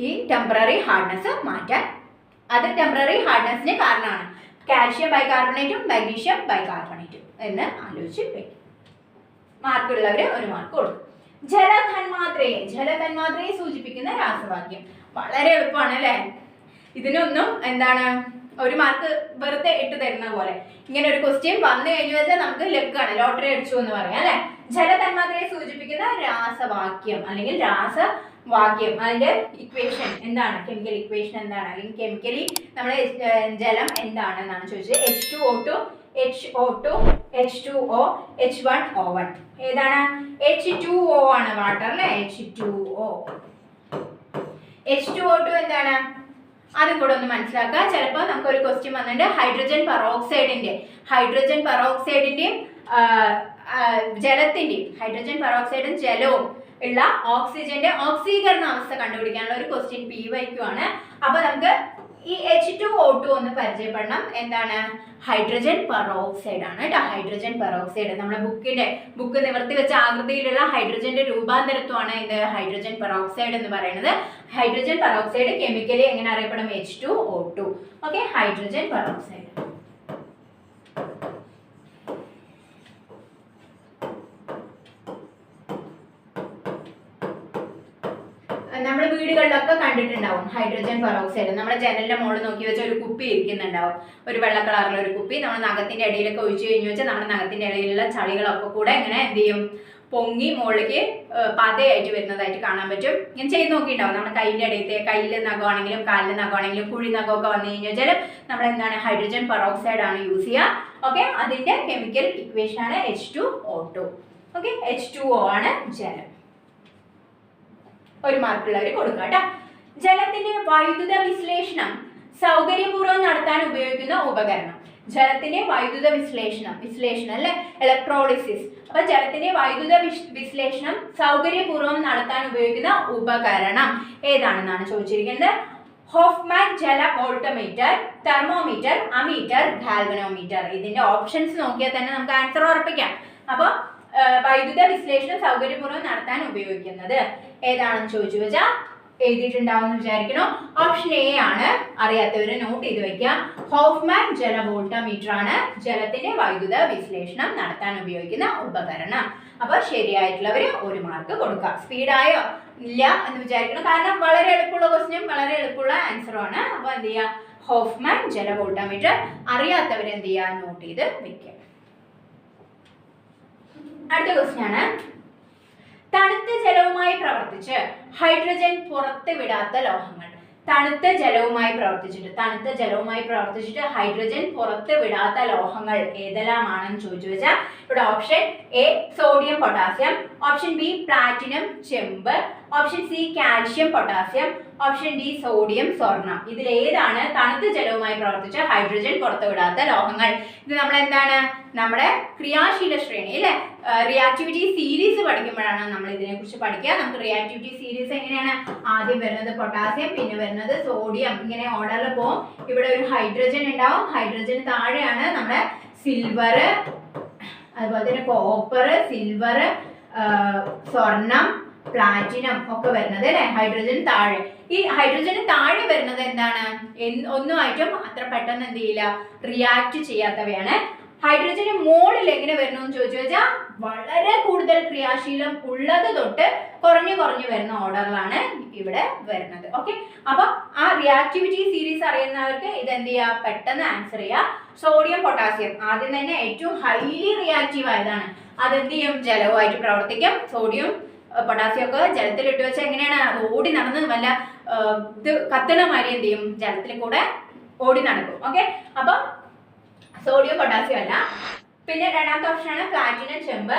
ഈ ടെമ്പററി ഹാർഡ്നെസ് മാറ്റാൻ. അത് ടെമ്പററി ഹാർഡ്നെസ്സിന് കാരണമാണ്. കാൽഷ്യം ബൈകാർബണേറ്റും മഗ്നീഷ്യം ബൈകാർബണേറ്റും എന്ന് ആലോചിച്ച് വയ്ക്കും. മാർക്കുള്ളവർ ഒരു മാർക്ക് കൊടുക്കും. ജലതന്മാത്രയെ ജലതന്മാത്രയെ സൂചിപ്പിക്കുന്ന രാസവാക്യം. വളരെ എളുപ്പമാണ് അല്ലേ? ഇതിനൊന്നും എന്താണ് ഒരു മാർക്ക് വെറുതെ ഇട്ട് തരുന്ന പോലെ. ഇങ്ങനെ ഒരു ക്വസ്റ്റ്യൻ വന്നു കഴിഞ്ഞു വെച്ചാൽ നമുക്ക് ലക്കാണ് ലോട്ടറി അടിച്ചു എന്ന് പറയാം അല്ലെ? ജലതന്മാത്രയെ സൂചിപ്പിക്കുന്ന രാസവാക്യം അല്ലെങ്കിൽ രാസവാക്യം. അതിന്റെ ഇക്വേഷൻ എന്താണ്? കെമിക്കൽ ഇക്വേഷൻ എന്താണ്? അല്ലെങ്കിൽ കെമിക്കലി നമ്മുടെ ജലം എന്താണ് എന്നാണ് ചോദിച്ചത്. H two O two H O two H two O H one O one ഏതാണ്? എച്ച് ടു ഒ ആണ് വാട്ടർ അല്ലെ? H two O H two O two എന്താണ്? അതും കൂടെ ഒന്ന് മനസ്സിലാക്കുക. ചിലപ്പോൾ നമുക്ക് ഒരു ക്വസ്റ്റ്യൻ വന്നിട്ടുണ്ട് ഹൈഡ്രജൻ പെറോക്സൈഡിന്റെ ഹൈഡ്രജൻ പെറോക്സൈഡിന്റെയും ജലത്തിന്റെയും ഹൈഡ്രജൻ പെറോക്സൈഡും ജലവും ഉള്ള ഓക്സിജന്റെ ഓക്സീകരണ അവസ്ഥ കണ്ടുപിടിക്കാനുള്ള ഒരു ക്വസ്റ്റ്യൻ പി വൈക്കു ആണ്. അപ്പൊ നമുക്ക് ഈ എച്ച് ടു ഒ ടു ഒന്ന് പരിചയപ്പെടണം. എന്താണ്? ഹൈഡ്രജൻ പെറോക്സൈഡ് ആണ് കേട്ടോ ഹൈഡ്രജൻ പെറോക്സൈഡ്. നമ്മുടെ ബുക്കിന്റെ ബുക്ക് നിവർത്തി വെച്ച ആകൃതിയിലുള്ള ഹൈഡ്രജന്റെ രൂപാന്തരത്വമാണ് ഇത് ഹൈഡ്രജൻ പെറോക്സൈഡ് എന്ന് പറയുന്നത്. ഹൈഡ്രജൻ പെറോക്സൈഡ് കെമിക്കലി എങ്ങനെ അറിയപ്പെടും? H two O two okay hydrogen peroxide നമ്മുടെ വീടുകളിലൊക്കെ കണ്ടിട്ടുണ്ടാവും. Hydrogen peroxide. നമ്മുടെ ജനലിന്റെ മുകളിൽ നോക്കി വെച്ച ഒരു കുപ്പി ഇരിക്കുന്നുണ്ടാവും. ഒരു വെള്ള കളറിലുള്ള ഒരു കുപ്പി. നമ്മുടെ നഖത്തിന്റെ ഇടയിലൊക്കെ ഒഴിച്ചു കഴിഞ്ഞു വെച്ചാൽ നമ്മുടെ നഖത്തിന്റെ ഇടയിലുള്ള ചളികളൊക്കെ കൂടെ ഇങ്ങനെ എന്ത് ചെയ്യും? പൊങ്ങി മുകളിലേക്ക് പതയായിട്ട് വരുന്നതായിട്ട് കാണാൻ പറ്റും. ഇങ്ങനെ ചെയ്ത് നോക്കിയിട്ടുണ്ടാവും. നമ്മുടെ കയ്യിന്റെ ഇടയത്തെ കയ്യിൽ നഖമാണെങ്കിലും കാലിൽ നഖമാണെങ്കിലും കുഴി നഖമൊക്കെ വന്നു കഴിഞ്ഞു വെച്ചാൽ നമ്മൾ എന്താണ് ഹൈഡ്രജൻ പെറോക്സൈഡ് ആണ് യൂസ് ചെയ്യുക. ഓക്കെ? അതിന്റെ കെമിക്കൽ ഇക്വേഷൻ ആണ് H two O two okay? H two O ആണ് ജലം. ഒരു മാർക്കുള്ളവർ കൊടുക്കുക കേട്ടോ ജലത്തിന്റെ വൈദ്യുത വിശ്ലേഷണം സൗകര്യപൂർവം നടത്താൻ ഉപയോഗിക്കുന്ന ഉപകരണം. ജലത്തിന്റെ വൈദ്യുത വിശ്ലേഷണം വിശ്ലേഷണം അല്ലെ? ഇലക്ട്രോളിസിസ് അപ്പൊ ജലത്തിന്റെ വൈദ്യുത വിശ്- വിശ്ലേഷണം സൗകര്യപൂർവം നടത്താൻ ഉപയോഗിക്കുന്ന ഉപകരണം ഏതാണെന്നാണ് ചോദിച്ചിരിക്കുന്നത്? ഹോഫ്മാൻ ജല വോൾട്ടമീറ്റർ തെർമോമീറ്റർ അമീറ്റർ ഗാൽവനോമീറ്റർ. ഇതിന്റെ ഓപ്ഷൻസ് നോക്കിയാൽ തന്നെ നമുക്ക് ആൻസർ ഉറപ്പിക്കാം. അപ്പോൾ വൈദ്യുത വിശ്ലേഷണം സൗകര്യപൂർവം നടത്താൻ ഉപയോഗിക്കുന്നത്. ഏതാണെന്ന് ചോദിച്ചു വെച്ചാൽ എഴുതിയിട്ടുണ്ടാവും എന്ന് വിചാരിക്കണം ഓപ്ഷൻ എ ആണ്. അറിയാത്തവര് നോട്ട് ചെയ്ത് വെക്കുക ഹോഫ്മാൻ ജല വോൾട്ടമീറ്റർ ആണ് ജലത്തിന്റെ വൈദ്യുത വിശ്ലേഷണം നടത്താൻ ഉപയോഗിക്കുന്ന ഉപകരണം. അപ്പൊ ശരിയായിട്ടുള്ളവര് ഒരു മാർക്ക് കൊടുക്കുക. സ്പീഡായോ ഇല്ല എന്ന് വിചാരിക്കണം കാരണം വളരെ എളുപ്പമുള്ള ക്വസ്റ്റ്യനും വളരെ എളുപ്പമുള്ള ആൻസറും ആണ്. അപ്പൊ എന്ത് ചെയ്യുക? ഹോഫ്മാൻ ജല വോൾട്ടമീറ്റർ അറിയാത്തവർ എന്ത് ചെയ്യുക? നോട്ട് ചെയ്ത് വെക്കുക അടുത്ത ക്വസ്റ്റ്യൻ ആണ്. തണുത്ത ജലവുമായി പ്രവർത്തിച്ച് ഹൈഡ്രജൻ പുറത്ത് വിടാത്ത ലോഹങ്ങൾ. തണുത്ത ജലവുമായി പ്രവർത്തിച്ചിട്ട് തണുത്ത ജലവുമായി പ്രവർത്തിച്ചിട്ട് ഹൈഡ്രജൻ പുറത്ത് വിടാത്ത ലോഹങ്ങൾ ഏതെല്ലാമാണെന്ന് ചോദിച്ചു വെച്ചാൽ ഇവിടെ option A sodium potassium option B platinum ചെമ്പ് option C calcium potassium option D sodium സ്വർണം. ഇതിൽ ഏതാണ് തണുത്ത ജലവുമായി പ്രവർത്തിച്ച ഹൈഡ്രജൻ പുറത്തുവിടാത്ത ലോഹങ്ങൾ? ഇത് നമ്മൾ എന്താണ്? നമ്മുടെ ക്രിയാശീല ശ്രേണി അല്ലെ? റിയാക്ടിവിറ്റി സീരീസ് പഠിക്കുമ്പോഴാണ് നമ്മൾ ഇതിനെ കുറിച്ച് പഠിക്കുക. നമുക്ക് റിയാക്ടിവിറ്റി സീരീസ് എങ്ങനെയാണ്? ആദ്യം വരുന്നത് പൊട്ടാസ്യം പിന്നെ വരുന്നത് സോഡിയം ഇങ്ങനെ ഓർഡറിൽ പോകും ഇവിടെ ഒരു ഹൈഡ്രജൻ ഉണ്ടാവും. ഹൈഡ്രജൻ താഴെയാണ് നമ്മുടെ സിൽവർ അതുപോലെ തന്നെ കോപ്പർ സിൽവർ സ്വർണം പ്ലാറ്റിനം ഒക്കെ വരുന്നത് അല്ലെ? ഹൈഡ്രജൻ താഴെ. ഈ ഹൈഡ്രജന് താഴെ വരുന്നത് എന്താണ്? എന്ത് ഒന്നുമായിട്ടും അത്ര പെട്ടെന്ന് എന്ത് ചെയ്യില്ല റിയാക്ട് ചെയ്യാത്തവയാണ്. ഹൈഡ്രജന് മോളിൽ എങ്ങനെ വരുന്നു എന്ന് ചോദിച്ചു വെച്ചാൽ വളരെ കൂടുതൽ ക്രിയാശീലം ഉള്ളത് തൊട്ട് കുറഞ്ഞു കുറഞ്ഞു വരുന്ന ഓർഡറിലാണ് ഇവിടെ വരുന്നത്. ഓക്കെ അപ്പൊ ആ റിയാക്ടിവിറ്റി സീരീസ് അറിയുന്നവർക്ക് ഇത് എന്ത് ചെയ്യുക പെട്ടെന്ന് ആൻസർ ചെയ്യുക സോഡിയം പൊട്ടാസ്യം ആദ്യം തന്നെ ഏറ്റവും ഹൈലി റിയാക്റ്റീവ് ആയതാണ്. അതെന്ത് ചെയ്യും? ജലവുമായിട്ട് പ്രവർത്തിക്കും. സോഡിയം പൊട്ടാസ്യം ഒക്കെ ജലത്തിൽ ഇട്ട് വെച്ചാൽ എങ്ങനെയാണ്? അത് ഓടി നടന്ന് വല്ല ഇത് കത്തണ മാതിരി എന്ത് ചെയ്യും? ജലത്തിൽ കൂടെ ഓടി നടക്കും. ഓക്കെ അപ്പൊ സോഡിയം പൊട്ടാസ്യം അല്ല. പിന്നെ രണ്ടാമത്തെ ഓപ്ഷൻ ആണ് പ്ലാറ്റിനം ചെമ്പ്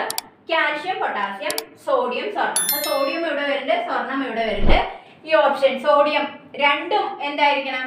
കാൽഷ്യം പൊട്ടാസ്യം സോഡിയം സ്വർണം അപ്പൊ സോഡിയം ഇവിടെ വരുന്നുണ്ട്? സ്വർണം ഇവിടെ വരുന്നുണ്ട്. ഈ ഓപ്ഷൻ സോഡിയം രണ്ടും എന്തായിരിക്കണം?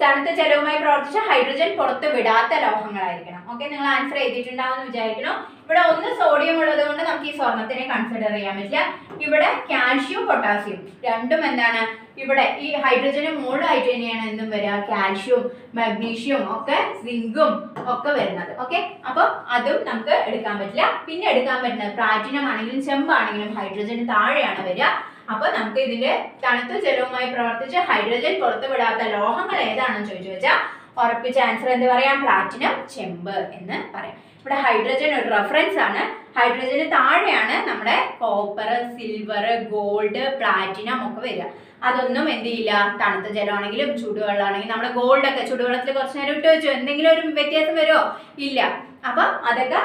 തണുത്ത ജലവുമായി പ്രവർത്തിച്ച ഹൈഡ്രജൻ പുറത്ത് വിടാത്ത ലോഹങ്ങളായിരിക്കണം. ഓക്കെ നിങ്ങൾ ആൻസർ എഴുതിയിട്ടുണ്ടാവും വിചാരിക്കണം ഇവിടെ ഒന്ന് സോഡിയം ഉള്ളത് കൊണ്ട് നമുക്ക് ഈ സ്വർണത്തിനെ കൺസിഡർ ചെയ്യാൻ പറ്റില്ല. ഇവിടെ കാൽഷ്യം പൊട്ടാസ്യം രണ്ടും എന്താണ്? ഇവിടെ ഈ ഹൈഡ്രജനും മുകളിൽ തന്നെയാണ് എന്തും വരിക കാൽഷ്യവും മഗ്നീഷ്യവും ഒക്കെ സിങ്കും ഒക്കെ വരുന്നത്. ഓക്കെ അപ്പൊ അതും നമുക്ക് എടുക്കാൻ പറ്റില്ല. പിന്നെ എടുക്കാൻ പറ്റുന്നത് പ്ലാറ്റിനം ആണെങ്കിലും ചെമ്പാണെങ്കിലും ഹൈഡ്രജന് താഴെയാണ് വരിക. അപ്പൊ നമുക്ക് ഇതിന്റെ തണുത്ത ജലവുമായി പ്രവർത്തിച്ച് ഹൈഡ്രജൻ പുറത്തു വിടാത്ത ലോഹങ്ങൾ ഏതാണെന്ന് ചോദിച്ചു വെച്ചാൽ ഉറപ്പിച്ച ആൻസർ എന്ത് പറയാം? പ്ലാറ്റിനം ചെമ്പ് എന്ന് പറയാം. ഇവിടെ ഹൈഡ്രജൻ ഒരു റെഫറൻസ് ആണ്. ഹൈഡ്രജന് താഴെയാണ് നമ്മുടെ കോപ്പർ സിൽവർ ഗോൾഡ് പ്ലാറ്റിനം ഒക്കെ വരിക. അതൊന്നും എന്ത് ചെയ്യില്ല തണുത്ത ജലമാണെങ്കിലും ചൂടുവെള്ളമാണെങ്കിലും നമ്മുടെ ഗോൾഡ് ഒക്കെ ചൂടുവെള്ളത്തിൽ കുറച്ച് നേരം ഇട്ട് വെച്ചു? എന്തെങ്കിലും ഒരു വ്യത്യാസം വരുമോ? ഇല്ല. അപ്പൊ അതൊക്കെ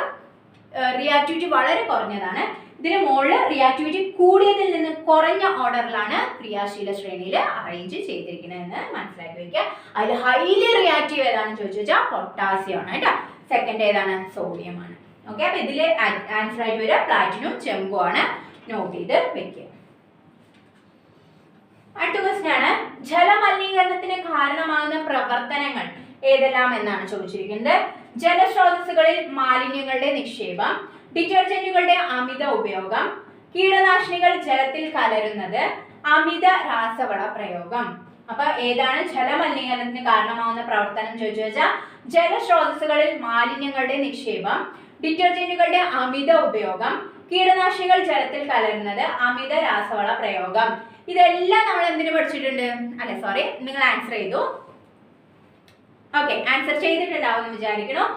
റിയാക്ടിവിറ്റി വളരെ കുറഞ്ഞതാണ്. ഇതിന് മുകളിൽ റിയാക്ടിവിറ്റി കൂടിയതിൽ നിന്ന് കുറഞ്ഞ ഓർഡറിലാണ് ക്രിയാശീല ശ്രേണിയിൽ അറേഞ്ച് ചെയ്തിരിക്കുന്നത് എന്ന് മനസ്സിലാക്കി വയ്ക്കുക അതിൽ ഹൈലി റിയാക്റ്റീവ് ഏതാണെന്ന് ചോദിച്ചു വെച്ചാൽ പൊട്ടാസ്യം ആണ് കേട്ടോ. സെക്കൻഡ് ഏതാണ്? സോഡിയം ആണ്. ഓക്കെ അപ്പൊ ഇതിൽ ആൻസർ ആയിട്ട് വരിക. പ്ലാറ്റിനും ചെമ്പും ആണ്. നോട്ട് ചെയ്ത് വെക്കുക. അടുത്ത ക്വസ്റ്റ്യൻ ആണ്. ജലമലിനീകരണത്തിന് കാരണമാകുന്ന പ്രവർത്തനങ്ങൾ ഏതെല്ലാം എന്നാണ് ചോദിച്ചിരിക്കുന്നത്. ജലസ്രോതസ്സുകളിൽ മാലിന്യങ്ങളുടെ നിക്ഷേപം ഡിറ്റർജന്റുകളുടെ അമിത ഉപയോഗം കീടനാശിനികൾ ജലത്തിൽ കലരുന്നത് അമിത രാസവള പ്രയോഗം. അപ്പൊ ഏതാണ് ജലമലിനീകരണത്തിന് കാരണമാകുന്ന പ്രവർത്തനം ചോദിച്ചു വെച്ചാൽ ജലസ്രോതസ്സുകളിൽ മാലിന്യങ്ങളുടെ നിക്ഷേപം ഡിറ്റർജന്റുകളുടെ അമിത ഉപയോഗം കീടനാശിനികൾ ജലത്തിൽ കലരുന്നത് അമിത രാസവള പ്രയോഗം. ഇതെല്ലാം നമ്മൾ എന്തിനു പഠിച്ചിട്ടുണ്ട്? അല്ലെ സോറി നിങ്ങൾ ആൻസർ ചെയ്തു. ഓക്കെ ആൻസർ ചെയ്തിട്ടുണ്ടാവും എന്ന് വിചാരിക്കണം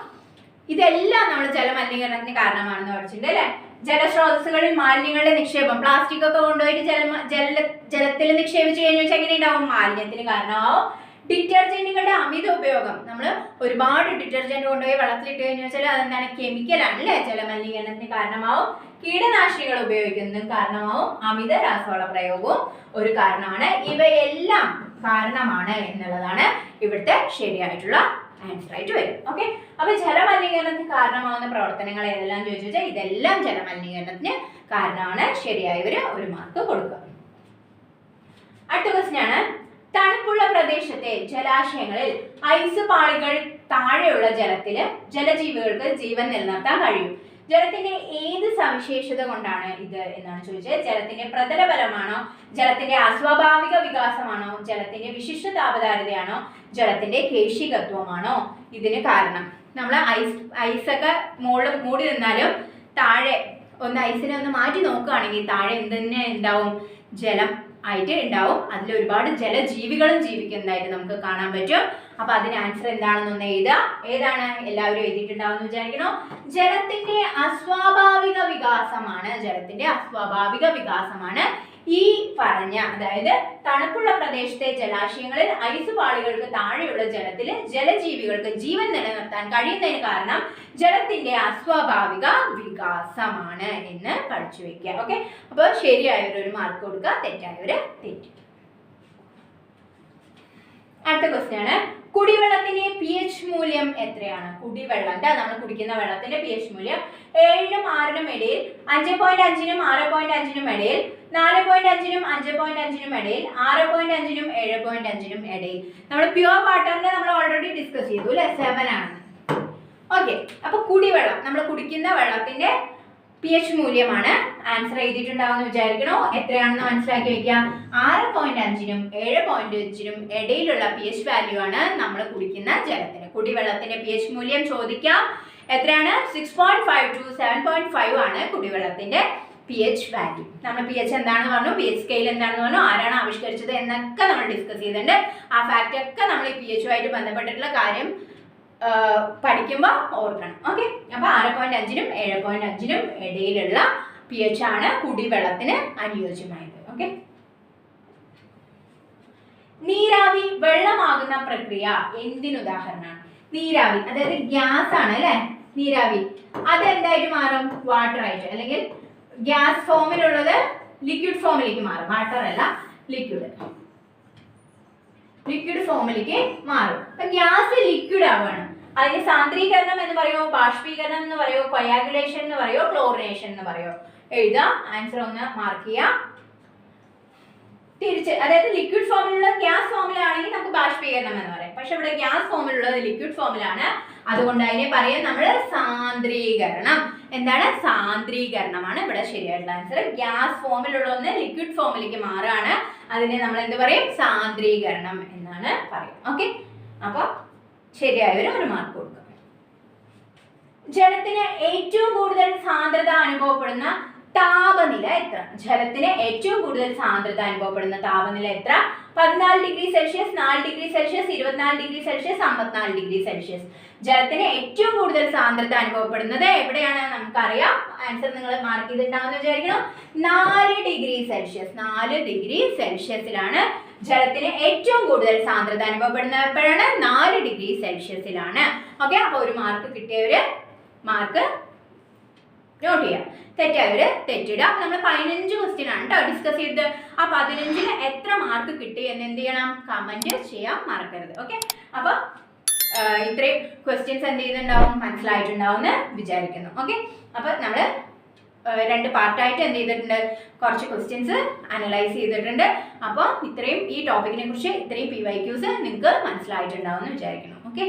ഇതെല്ലാം നമ്മൾ ജലമലിനീകരണത്തിന് കാരണമാണെന്ന് പഠിച്ചിട്ടുണ്ട് അല്ലെ? ജലസ്രോതസ്സുകളിൽ മാലിന്യങ്ങളുടെ നിക്ഷേപം. പ്ലാസ്റ്റിക് ഒക്കെ കൊണ്ടുപോയിട്ട് ജല ജല ജലത്തിൽ നിക്ഷേപിച്ച് കഴിഞ്ഞാൽ എങ്ങനെ ഉണ്ടാവും? മാലിന്യത്തിന് കാരണമാവും. ഡിറ്റർജന്റുകളുടെ അമിത ഉപയോഗം. നമ്മൾ ഒരുപാട് ഡിറ്റർജന്റ് കൊണ്ടുപോയി വെള്ളത്തിലിട്ട് കഴിഞ്ഞു വെച്ചാൽ അതെന്താണ്? കെമിക്കലാണ് അല്ലേ? ജലമലിനീകരണത്തിന് കാരണമാവും. കീടനാശിനികൾ ഉപയോഗിക്കുന്നതും കാരണമാവും. അമിത രാസവള പ്രയോഗവും ഒരു കാരണമാണ്. ഇവയെല്ലാം കാരണമാണ് എന്നുള്ളതാണ് ഇവിടുത്തെ ശരിയായിട്ടുള്ള ആൻസർ ആയിട്ട് വരും. ഓക്കെ അപ്പൊ ജലമലിനീകരണത്തിന് കാരണമാവുന്ന പ്രവർത്തനങ്ങൾ ഏതെല്ലാം ചോദിച്ചു വെച്ചാൽ ഇതെല്ലാം ജലമലിനീകരണത്തിന് കാരണമാണ്. ശരിയായവര് ഒരു മാർക്ക് കൊടുക്കുക. അടുത്ത ക്വസ്റ്റ്യൻ ആണ്. തണുപ്പുള്ള പ്രദേശത്തെ ജലാശയങ്ങളിൽ ഐസ് പാളികൾ താഴെയുള്ള ജലത്തിൽ ജലജീവികൾക്ക് ജീവൻ നിലനിർത്താൻ കഴിയും. ജലത്തിന്റെ ഏത് സവിശേഷത കൊണ്ടാണ് ഇത് എന്നാണ് ചോദിച്ചത്? ജലത്തിന്റെ പ്രതലബലമാണോ? ജലത്തിന്റെ അസ്വാഭാവിക വികാസമാണോ? ജലത്തിന്റെ വിശിഷ്ട താപധാരിതയാണോ? ജലത്തിന്റെ കേശികത്വമാണോ? ഇതിന് കാരണം. നമ്മൾ ഐസ് ഐസൊക്കെ മുകളിൽ മൂടി നിന്നാലും താഴെ ഒന്ന് ഐസിനെ ഒന്ന് മാറ്റി നോക്കുകയാണെങ്കിൽ താഴെ എന്ത് തന്നെ ഉണ്ടാവും? ജലം ആയിട്ട് ഉണ്ടാവും. അതിൽ ഒരുപാട് ജലജീവികളും ജീവിക്കുന്നതായിട്ട് നമുക്ക് കാണാൻ പറ്റും. അപ്പൊ അതിന് ആൻസർ എന്താണെന്നൊന്ന് എഴുതുക. ഏതാണ്? എല്ലാവരും എഴുതിയിട്ടുണ്ടാവും വിചാരിക്കണോ ജലത്തിന്റെ അസ്വാഭാവിക വികാസമാണ്. ജലത്തിന്റെ അസ്വാഭാവിക വികാസമാണ് ഈ പറഞ്ഞ അതായത് തണുപ്പുള്ള പ്രദേശത്തെ ജലാശയങ്ങളിൽ ഐസ് പാളികൾക്ക് താഴെയുള്ള ജലത്തിൽ ജലജീവികൾക്ക് ജീവൻ നിലനിർത്താൻ കഴിയുന്നതിന് കാരണം ജലത്തിന്റെ അസ്വാഭാവിക വികാസമാണ് എന്ന് പഠിച്ചു വെക്കുക. ഓക്കെ അപ്പോൾ ശരിയായവരൊരു മാർക്ക് കൊടുക്കുക തെറ്റായവര് തെറ്റ്. അടുത്ത ക്വസ്റ്റ്യൻ ആണ്. കുടിവെള്ളത്തിന്റെ പി എച്ച് മൂല്യം എത്രയാണ്? കുടിവെള്ളം ട്ടാ, നമ്മൾ കുടിക്കുന്ന വെള്ളത്തിന്റെ പി എച്ച് മൂല്യം ഏഴിനും ആറിനും ഇടയിൽ അഞ്ച് പോയിന്റ് അഞ്ചിനും ആറ് പോയിന്റ് അഞ്ചിനും ഇടയിൽ നാല് പോയിന്റ് അഞ്ചിനും അഞ്ച് പോയിന്റ് അഞ്ചിനും ഇടയിൽ ആറ് പോയിന്റ് അഞ്ചിനും ഏഴ് പോയിന്റ് അഞ്ചിനും ഇടയിൽ. നമ്മൾ പ്യുവർ വാട്ടറിനെ നമ്മൾ ഓൾറെഡി ഡിസ്കസ് ചെയ്തു അല്ലെ സെവൻ ആണ്. ഓക്കെ അപ്പൊ കുടിവെള്ളം നമ്മൾ കുടിക്കുന്ന വെള്ളത്തിന്റെ പി എച്ച് മൂല്യമാണ്. ആൻസർ എഴുതിയിട്ടുണ്ടാവുമെന്ന് വിചാരിക്കണോ? എത്രയാണെന്ന് മനസ്സിലാക്കി വെക്കാം. ആറ് പോയിന്റ് അഞ്ചിനും ഏഴ് പോയിന്റ് അഞ്ചിനും ഇടയിലുള്ള പി എച്ച് വാല്യൂ ആണ് നമ്മൾ കുടിക്കുന്ന ജലത്തിന്. കുടിവെള്ളത്തിന്റെ പി എച്ച് മൂല്യം ചോദിക്കാം. എത്രയാണ്? Six point five to seven point five ആണ് കുടിവെള്ളത്തിന്റെ പി എച്ച് വാല്യൂ നമ്മൾ പി എച്ച് എന്താണെന്ന് പറഞ്ഞു? പി എച്ച് സ്കെയിൽ എന്താണെന്ന് പറഞ്ഞു? ആരാണ് ആവിഷ്കരിച്ചത് എന്നൊക്കെ നമ്മൾ ഡിസ്കസ് ചെയ്തിട്ടുണ്ട്. ആ ഫാക്റ്റ് ഒക്കെ നമ്മൾ ഈ പി എച്ചുമായിട്ട് ബന്ധപ്പെട്ടിട്ടുള്ള കാര്യം പഠിക്കുമ്പോൾ ഓർക്കണം. ഓക്കെ അപ്പോൾ ആറ് പോയിന്റ് അഞ്ചിനും ഏഴ് പോയിന്റ് അഞ്ചിനും ഇടയിലുള്ള പി എച്ച് ആണ് കുടിവെള്ളത്തിന് അനുയോജ്യമായത്. ഓക്കെ നീരാവി വെള്ളമാകുന്ന പ്രക്രിയ എന്തിനുദാഹരണമാണ് നീരാവി അതായത് ഗ്യാസ് ആണ് അല്ലേ? നീരാവി. അത് എന്തായിട്ട് മാറും? വാട്ടർ ആയിട്ട്. അല്ലെങ്കിൽ ഗ്യാസ് ഫോമിലുള്ളത് ലിക്വിഡ് ഫോമിലേക്ക് മാറും. വാട്ടർ അല്ല ലിക്വിഡ് ലിക്വിഡ് ഫോമിലേക്ക് മാറും. ഗ്യാസ് ലിക്വിഡ് ആവുകയാണ്. അതിന് സാന്ദ്രീകരണം എന്ന് പറയോ ബാഷ്പീകരണം എന്ന് പറയോ കൊയാഗുലേഷൻ എന്ന് പറയോ ക്ലോറിനേഷൻ എന്ന് പറയോ എഴുതാം. ആൻസർ ഒന്ന് മാർക്ക് ചെയ്യാം. തിരിച്ച് അതായത് ലിക്വിഡ് ഫോമിലുള്ള ഗ്യാസ് ഫോമിലാണെങ്കിൽ നമുക്ക് ബാഷ്പീകരണം എന്ന് പറയാം. പക്ഷെ ഇവിടെ ഗ്യാസ് ഫോമിലുള്ളത് ലിക്വിഡ് ഫോമിലാണ് അതുകൊണ്ട് അതിനെ പറയാം നമ്മൾ സാന്ദ്രീകരണം. എന്താണ്? സാന്ദ്രീകരണമാണ് ഇവിടെ ശരിയായിട്ടുള്ള ആൻസർ ഗ്യാസ് ഫോമിലുള്ള ഒന്ന് ലിക്വിഡ് ഫോമിലേക്ക് മാറുകയാണ്. അതിനെ നമ്മൾ എന്ത് പറയും? സാന്ദ്രീകരണം എന്നാണ് പറയും ഓക്കെ അപ്പോൾ ശരിയായവർ ഒരു മാർക്ക് കൊടുക്കും. ജലത്തിന് ഏറ്റവും കൂടുതൽ സാന്ദ്രത അനുഭവപ്പെടുന്ന താപനില എത്ര? ജലത്തിന് ഏറ്റവും കൂടുതൽ സാന്ദ്രത അനുഭവപ്പെടുന്ന താപനില എത്ര? പതിനാല് ഡിഗ്രി സെൽഷ്യസ് നാല് ഡിഗ്രി സെൽഷ്യസ് ഇരുപത്തിനാല് ഡിഗ്രി സെൽഷ്യസ് അമ്പത്തിനാല് ഡിഗ്രി സെൽഷ്യസ്. ജലത്തിന് ഏറ്റവും കൂടുതൽ സാന്ദ്രത അനുഭവപ്പെടുന്നത് എവിടെയാണ് നമുക്കറിയാം. ആൻസർ നിങ്ങൾ മാർക്ക് ചെയ്തിട്ടുണ്ടാവുമെന്ന് വിചാരിക്കണം നാല് ഡിഗ്രി സെൽഷ്യസ് നാല് ഡിഗ്രി സെൽഷ്യസിലാണ് ജലത്തിന് ഏറ്റവും കൂടുതൽ സാന്ദ്രത അനുഭവപ്പെടുന്നത് എപ്പോഴാണ്? നാല് ഡിഗ്രി സെൽഷ്യസിലാണ് ഓക്കെ അപ്പോൾ ഒരു മാർക്ക് കിട്ടിയവര് മാർക്ക് നോട്ട് ചെയ്യാം. തെറ്റായവര് തെറ്റിടുക. നമ്മൾ പതിനഞ്ച് ക്വസ്റ്റ്യൻ ആണ് കേട്ടോ ഡിസ്കസ് ചെയ്തത്. ആ പതിനഞ്ചിന് എത്ര മാർക്ക് കിട്ടി എന്ന് എന്ത് ചെയ്യണം? കമന്റ് ചെയ്യാൻ മറക്കരുത്. ഓക്കെ അപ്പോൾ ഇത്രയും ക്വസ്റ്റ്യൻസ് എന്ത് ചെയ്യുന്നുണ്ടാവും? മനസ്സിലായിട്ടുണ്ടാവും എന്ന് വിചാരിക്കുന്നു ഓക്കെ അപ്പോൾ നമ്മൾ രണ്ട് പാർട്ടായിട്ട് എന്ത് ചെയ്തിട്ടുണ്ട്? കുറച്ച് ക്വസ്റ്റ്യൻസ് അനലൈസ് ചെയ്തിട്ടുണ്ട്. അപ്പോൾ ഇത്രയും ഈ ടോപ്പിക്കിനെ കുറിച്ച് ഇത്രയും പി വൈ ക്യൂസ് നിങ്ങൾക്ക് മനസ്സിലായിട്ടുണ്ടാവും എന്ന് വിചാരിക്കുന്നു. ഓക്കെ